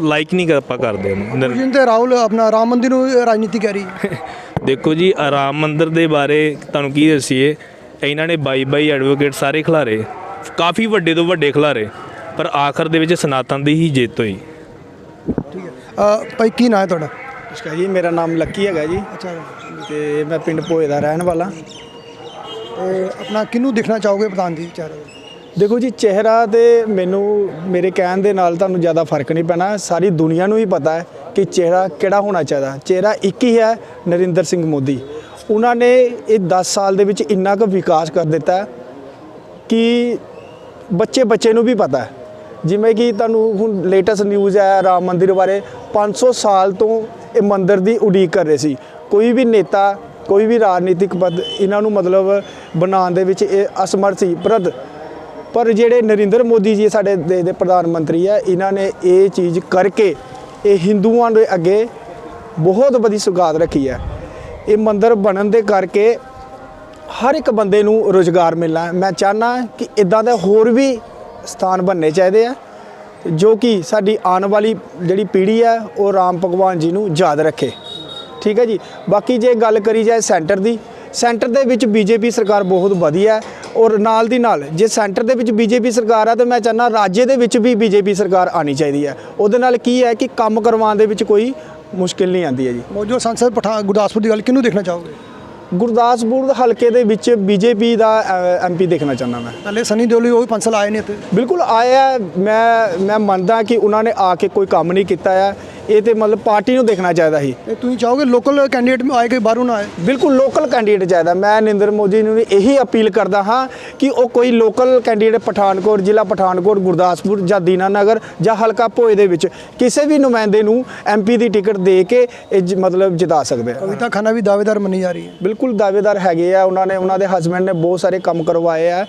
ਲਾਈਕ ਨਹੀਂ ਕਰ ਆਪਾਂ ਕਰਦੇ ਉਹਨੂੰ। ਤੇ ਰਾਹੁਲ ਆਪਣਾ ਰਾਮ ਮੰਦਿਰ ਨੂੰ ਰਾਜਨੀਤੀ ਕਹਿ ਰਹੀ। ਦੇਖੋ ਜੀ ਆਰਾਮ ਮੰਦਿਰ ਦੇ ਬਾਰੇ ਤੁਹਾਨੂੰ ਕੀ ਦੱਸੀਏ? ਇਹਨਾਂ ਨੇ ਬਾਈ ਬਾਈ ਐਡਵੋਕੇਟ ਸਾਰੇ ਖਿਲਾਰੇ। ਕਾਫੀ ਵੱਡੇ ਤੋਂ ਵੱਡੇ ਖਿਲਾਰੇ। ਪਰ ਆਖਰ ਦੇ ਵਿੱਚ ਸਨਾਤਨ ਦੀ ਹੀ ਜਿੱਤ ਹੋਈ। ਠੀਕ ਹੈ। ਅ, ਭਾਈ ਕੀ ਨਾਂ ਹੈ ਤੁਹਾਡਾ? ਜੀ ਮੇਰਾ ਨਾਮ ਲੱਕੀ ਹੈਗਾ ਜੀ। ਅੱਛਾ। ਤੇ ਮੈਂ ਪਿੰਡ ਭੋਏ ਦਾ ਰਹਿਣ ਵਾਲਾ। ਆਪਣਾ ਕਿਹਨੂੰ ਦੇਖਣਾ ਚਾਹੋਗੇ ਪ੍ਰਧਾਨ ਜੀ ਚਿਹਰਾ ਦੇਖੋ ਜੀ, ਚਿਹਰਾ ਤੇ ਮੈਨੂੰ, ਮੇਰੇ ਕਹਿਣ ਦੇ ਨਾਲ ਤੁਹਾਨੂੰ ਜ਼ਿਆਦਾ ਫ਼ਰਕ ਨਹੀਂ ਪੈਣਾ। ਸਾਰੀ ਦੁਨੀਆ ਨੂੰ ਹੀ ਪਤਾ ਹੈ ਕਿ ਚਿਹਰਾ ਕਿਹੜਾ ਹੋਣਾ ਚਾਹੀਦਾ। ਚਿਹਰਾ ਇੱਕ ਹੀ ਹੈ, ਨਰਿੰਦਰ ਸਿੰਘ ਮੋਦੀ। ਉਹਨਾਂ ਨੇ ਇਹ 10 ਸਾਲ ਦੇ ਵਿੱਚ ਇੰਨਾ ਕੁ ਵਿਕਾਸ ਕਰ ਦਿੱਤਾ ਕਿ ਬੱਚੇ ਬੱਚੇ ਨੂੰ ਵੀ ਪਤਾ ਹੈ। ਜਿਵੇਂ ਕਿ ਤੁਹਾਨੂੰ ਹੁਣ ਲੇਟੈਸਟ ਨਿਊਜ਼ ਹੈ ਰਾਮ ਮੰਦਿਰ ਬਾਰੇ। 500 ਸਾਲ ਤੋਂ ਇਹ ਮੰਦਿਰ ਦੀ ਉਡੀਕ ਕਰ ਰਹੇ ਸੀ। ਕੋਈ ਵੀ ਨੇਤਾ ਕੋਈ ਵੀ ਰਾਜਨੀਤਿਕ ਪਦ ਇਹਨਾਂ ਨੂੰ ਮਤਲਬ ਬਣਾਉਣ ਦੇ ਵਿੱਚ ਇਹ ਅਸਮਰਥ ਸੀ ਪਰ ਪਰ ਜਿਹੜੇ ਨਰਿੰਦਰ ਮੋਦੀ ਜੀ ਸਾਡੇ ਦੇਸ਼ ਦੇ ਪ੍ਰਧਾਨ ਮੰਤਰੀ ਹੈ ਇਹਨਾਂ ਨੇ ਇਹ ਚੀਜ਼ ਕਰਕੇ ਇਹ ਹਿੰਦੂਆਂ ਦੇ ਅੱਗੇ ਬਹੁਤ ਵੱਡੀ ਸੁਗਾਤ ਰੱਖੀ ਹੈ ਇਹ ਮੰਦਿਰ ਬਣਨ ਦੇ ਕਰਕੇ ਹਰ ਇੱਕ ਬੰਦੇ ਨੂੰ ਰੋਜ਼ਗਾਰ ਮਿਲਣਾ ਮੈਂ ਚਾਹਨਾ ਕਿ ਇਦਾਂ ਦੇ ਹੋਰ ਵੀ ਸਥਾਨ ਬਣਨੇ ਚਾਹੀਦੇ ਆ, ਜੋ ਕਿ ਸਾਡੀ ਆਉਣ ਵਾਲੀ ਜਿਹੜੀ ਪੀੜ੍ਹੀ ਹੈ ਉਹ ਰਾਮ ਭਗਵਾਨ ਜੀ ਨੂੰ ਯਾਦ ਰੱਖੇ। ਠੀਕ ਹੈ ਜੀ। ਬਾਕੀ ਜੇ ਗੱਲ ਕਰੀ ਜਾਏ ਸੈਂਟਰ ਦੀ ਸੈਂਟਰ ਦੇ ਵਿੱਚ ਬੀਜੇਪੀ ਸਰਕਾਰ ਬਹੁਤ ਵਧੀਆ ਹੈ ਔਰ ਨਾਲ ਦੀ ਨਾਲ ਜੇ ਸੈਂਟਰ ਦੇ ਵਿੱਚ ਬੀਜੇਪੀ ਸਰਕਾਰ ਆ ਤਾਂ ਮੈਂ ਚਾਹਨਾ ਰਾਜ ਦੇ ਵਿੱਚ ਵੀ ਬੀਜੇਪੀ ਸਰਕਾਰ ਆਣੀ ਚਾਹੀਦੀ ਹੈ। ਉਹਦੇ ਨਾਲ ਕੀ ਹੈ ਕਿ ਕੰਮ ਕਰਵਾਉਣ ਦੇ ਵਿੱਚ ਕੋਈ ਮੁਸ਼ਕਿਲ ਨਹੀਂ ਆਉਂਦੀ ਹੈ ਜੀ। ਮੌਜੂਦਾ ਸੰਸਦ ਪਠਾਨ ਗੁਰਦਾਸਪੁਰ ਦੀ ਗੱਲ ਕਿਹਨੂੰ ਦੇਖਣਾ ਚਾਹੋਗੇ? ਗੁਰਦਾਸਪੁਰ ਹਲਕੇ ਦੇ ਵਿੱਚ ਬੀਜੇਪੀ ਦਾ ਐਮਪੀ ਦੇਖਣਾ ਚਾਹੁੰਦਾ ਮੈਂ। ਪਹਿਲੇ ਸਨੀ ਦਿਓਲ ਉਹ ਵੀ ਪੰਜ ਸਾਲ ਆਏ ਨੇ ਇੱਥੇ। ਬਿਲਕੁਲ ਆਇਆ। ਮੈਂ ਮੈਂ ਮੰਨਦਾ ਕਿ ਉਹਨਾਂ ਨੇ ਆ ਕੇ ਕੋਈ ਕੰਮ ਨਹੀਂ ਕੀਤਾ ਹੈ। ਇਹ ਤੇ ਮਤਲਬ ਪਾਰਟੀ ਨੂੰ ਦੇਖਣਾ ਚਾਹੀਦਾ ਸੀ। ਇਹ ਤੁਸੀਂ ਚਾਹੋਗੇ ਲੋਕਲ ਕੈਂਡੀਡੇਟ ਆਏ ਕਿ ਬਾਹਰੋਂ ਨਾ ਆਏ? ਬਿਲਕੁਲ ਲੋਕਲ ਕੈਂਡੀਡੇਟ ਚਾਹੀਦਾ। ਮੈਂ ਨਰਿੰਦਰ ਮੋਦੀ ਨੂੰ ਇਹੀ ਅਪੀਲ ਕਰਦਾ ਹਾਂ ਕਿ ਉਹ ਕੋਈ ਲੋਕਲ ਕੈਂਡੀਡੇਟ ਪਠਾਨਕੋਟ ਜ਼ਿਲ੍ਹਾ ਪਠਾਨਕੋਟ ਗੁਰਦਾਸਪੁਰ ਜਾਂ ਦੀਨਾਨਗਰ ਜਾਂ ਹਲਕਾ ਭੋਏ ਦੇ ਵਿੱਚ ਕਿਸੇ ਵੀ ਨੁਮਾਇੰਦੇ ਨੂੰ ਐਮਪੀ ਦੀ ਟਿਕਟ ਦੇ ਕੇ ਇਹ ਮਤਲਬ ਜਿਤਾ ਸਕਦੇ ਆ। ਕਵਿਤਾ ਖਾਨਾ ਵੀ ਦਾਅਵੇਦਾਰ ਮੰਨੀ ਜਾ ਰਹੀ ਹੈ। ਬਿਲਕੁਲ ਦਾਅਵੇਦਾਰ ਹੈਗੇ ਆ। ਉਹਨਾਂ ਨੇ ਉਹਨਾਂ ਦੇ ਹਸਬੰਡ ਨੇ ਬਹੁਤ ਸਾਰੇ ਕੰਮ ਕਰਵਾਏ ਆ।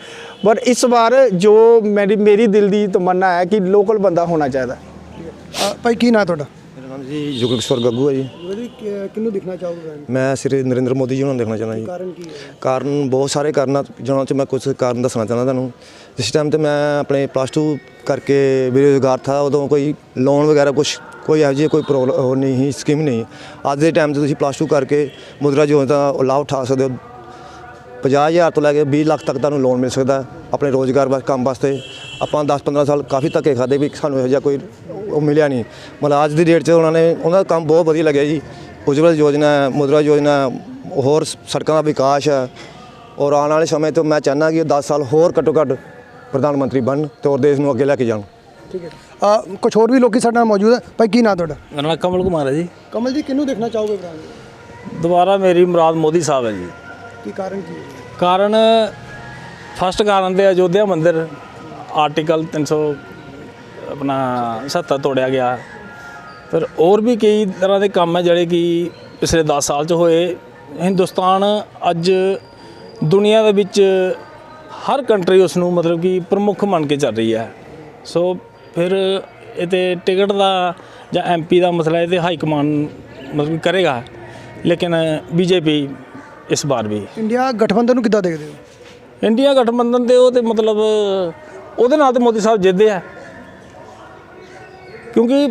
ਪਰ ਇਸ ਵਾਰ ਜੋ ਮੇਰੀ ਮੇਰੀ ਦਿਲ ਦੀ ਤਮੰਨਾ ਹੈ ਕਿ ਲੋਕਲ ਬੰਦਾ ਹੋਣਾ ਚਾਹੀਦਾ। ਭਾਈ ਕੀ ਨਾਂ ਤੁਹਾਡਾ? ਜੀ ਯੁਗੇਸ਼ਵਰ ਗੱਗੂ ਹੈ ਜੀ। ਜੀ ਕਿਹਨੂੰ ਦਿਖਣਾ ਚਾਹੋਗੇ ਮੈਂ ਸ੍ਰੀ ਨਰਿੰਦਰ ਮੋਦੀ ਜੀ ਨੂੰ ਦੇਖਣਾ ਚਾਹੁੰਦਾ ਜੀ। ਕਾਰਨ ਕੀ ਹੈ? ਕਾਰਨ ਬਹੁਤ ਸਾਰੇ ਕਾਰਨਾਂ ਜਿਹਨਾਂ ਚ ਮੈਂ ਕੁਝ ਕਾਰਨ ਦੱਸਣਾ ਚਾਹੁੰਦਾ ਤੁਹਾਨੂੰ। ਜਿਸ ਟਾਈਮ ਤੇ ਮੈਂ ਆਪਣੇ ਪਲੱਸ 2 ਕਰਕੇ ਬੇਰੁਜ਼ਗਾਰ ਥਾ ਉਦੋਂ ਕੋਈ ਲੋਨ ਵਗੈਰਾ ਕੁਝ ਕੋਈ ਇਹੋ ਜਿਹੀ ਕੋਈ ਪ੍ਰੋਬਲਮ ਨਹੀਂ ਸਕੀਮ ਨਹੀਂ। ਅੱਜ ਦੇ ਟਾਈਮ ਤੇ ਤੁਸੀਂ ਪਲੱਸ 2 ਕਰਕੇ ਮੁਦਰਾ ਯੋਜਨਾ ਦਾ ਲਾਭ ਉਠਾ ਸਕਦੇ ਹੋ। 50000 ਤੋਂ ਲੈ ਕੇ 20 ਲੱਖ ਤੱਕ ਤੁਹਾਨੂੰ ਲੋਨ ਮਿਲ ਸਕਦਾ ਆਪਣੇ ਰੋਜ਼ਗਾਰ ਵਾਸਤੇ ਕੰਮ ਵਾਸਤੇ। ਆਪਾਂ 10-15 ਸਾਲ ਕਾਫੀ ਧੱਕੇ ਖਾਦੇ ਵੀ ਸਾਨੂੰ ਇਹੋ ਜਿਹਾ ਕੋਈ ਉਹ ਮਿਲਿਆ ਨਹੀਂ। ਮਤਲਬ ਅੱਜ ਦੀ ਡੇਟ 'ਚ ਉਹਨਾਂ ਨੇ ਉਹਨਾਂ ਦਾ ਕੰਮ ਬਹੁਤ ਵਧੀਆ ਲੱਗਿਆ ਜੀ। ਉਜਵਲ ਯੋਜਨਾ ਹੈ, ਮੁਦਰਾ ਯੋਜਨਾ ਹੋਰ ਸੜਕਾਂ ਦਾ ਵਿਕਾਸ ਹੈ। ਔਰ ਆਉਣ ਵਾਲੇ ਸਮੇਂ ਤੋਂ ਮੈਂ ਚਾਹੁੰਦਾ ਕਿ 10 ਸਾਲ ਹੋਰ ਘੱਟੋ ਘੱਟ ਪ੍ਰਧਾਨ ਮੰਤਰੀ ਬਣਨ ਤੇ ਔਰ ਦੇਸ਼ ਨੂੰ ਅੱਗੇ ਲੈ ਕੇ ਜਾਣ। ਠੀਕ ਹੈ। ਕੁਝ ਹੋਰ ਵੀ ਲੋਕੀ ਸਾਡੇ ਨਾਲ ਮੌਜੂਦ ਹੈ? ਭਾਈ ਕੀ ਨਾਂ ਤੁਹਾਡਾ? ਮੇਰਾ ਨਾਮ ਕਮਲ ਕੁਮਾਰ ਹੈ ਜੀ। ਕਮਲ ਜੀ ਕਿਹਨੂੰ ਦੇਖਣਾ ਚਾਹੋਗੇ ਦੁਬਾਰਾ ਮੇਰੀ ਮੁਰਾਦ ਮੋਦੀ ਸਾਹਿਬ ਹੈ ਜੀ। ਕੀ ਕਾਰਨ ਕੀ ਹੈ? ਕਾਰਨ ਫਸਟ ਕਾਰਨ ਤੇ ਅਯੋਧਿਆ ਮੰਦਿਰ ਆਰਟੀਕਲ 300 ਆਪਣਾ 70 ਤੋੜਿਆ ਗਿਆ। ਫਿਰ ਹੋਰ ਵੀ ਕਈ ਤਰ੍ਹਾਂ ਦੇ ਕੰਮ ਹੈ ਜਿਹੜੇ ਕਿ ਪਿਛਲੇ 10 ਸਾਲ ਚ ਹੋਏ। ਹਿੰਦੁਸਤਾਨ ਅੱਜ ਦੁਨੀਆ ਦੇ ਵਿੱਚ ਹਰ ਕੰਟਰੀ ਉਸ ਨੂੰ ਮਤਲਬ ਕਿ ਪ੍ਰਮੁੱਖ ਮੰਨ ਕੇ ਚੱਲ ਰਹੀ ਹੈ। ਸੋ ਫਿਰ ਇਹ ਤੇ ਟਿਕਟ ਦਾ ਜਾਂ ਐਮਪੀ ਦਾ ਮਸਲਾ ਇਹ ਤੇ ਹਾਈ ਕਮਾਂਡ ਮਤਲਬ ਕਰੇਗਾ। ਲੇਕਿਨ ਬੀਜੇਪੀ ਇਸ ਵਾਰ ਵੀ। ਇੰਡੀਆ ਗਠਬੰਧਨ ਨੂੰ ਕਿੱਦਾਂ ਦੇਖਦੇ ਹੋ? ਇੰਡੀਆ ਗਠਬੰਧਨ ਤੇ ਉਹ ਤੇ ਮਤਲਬ ਉਹਦੇ ਨਾਲ ਤੇ ਮੋਦੀ ਸਾਹਿਬ ਜਿੱਤਦੇ ਆ। ਕਿਉਂਕਿ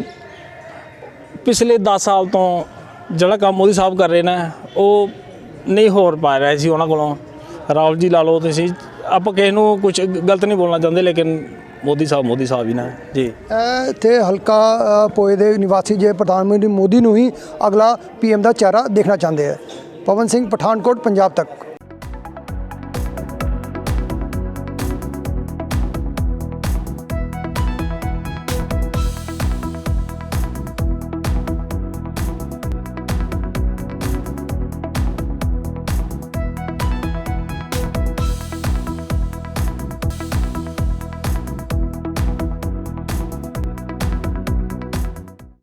ਪਿਛਲੇ 10 ਸਾਲ ਤੋਂ ਜਿਹੜਾ ਕੰਮ ਮੋਦੀ ਸਾਹਿਬ ਕਰ ਰਹੇ ਨੇ ਉਹ ਨਹੀਂ ਹੋਰ ਪਾ ਰਿਹਾ ਸੀ ਉਹਨਾਂ ਕੋਲੋਂ। ਰਾਹੁਲ ਜੀ ਲਾ ਲਓ ਤੁਸੀਂ ਆਪਾਂ ਕਿਸੇ ਨੂੰ ਕੁਝ ਗਲਤ ਨਹੀਂ ਬੋਲਣਾ ਚਾਹੁੰਦੇ ਲੇਕਿਨ ਮੋਦੀ ਸਾਹਿਬ ਮੋਦੀ ਸਾਹਿਬ ਹੀ ਨਾ। ਜੀ। ਇਹ ਇੱਥੇ ਹਲਕਾ ਅ, ਪੋਏ ਦੇ ਨਿਵਾਸੀ ਜੇ ਪ੍ਰਧਾਨ ਮੰਤਰੀ ਮੋਦੀ ਨੂੰ ਹੀ ਅਗਲਾ ਪੀਐਮ ਦਾ ਚਿਹਰਾ ਦੇਖਣਾ ਚਾਹੁੰਦੇ ਆ। ਪਵਨ ਸਿੰਘ ਪਠਾਨਕੋਟ ਪੰਜਾਬ ਤੱਕ।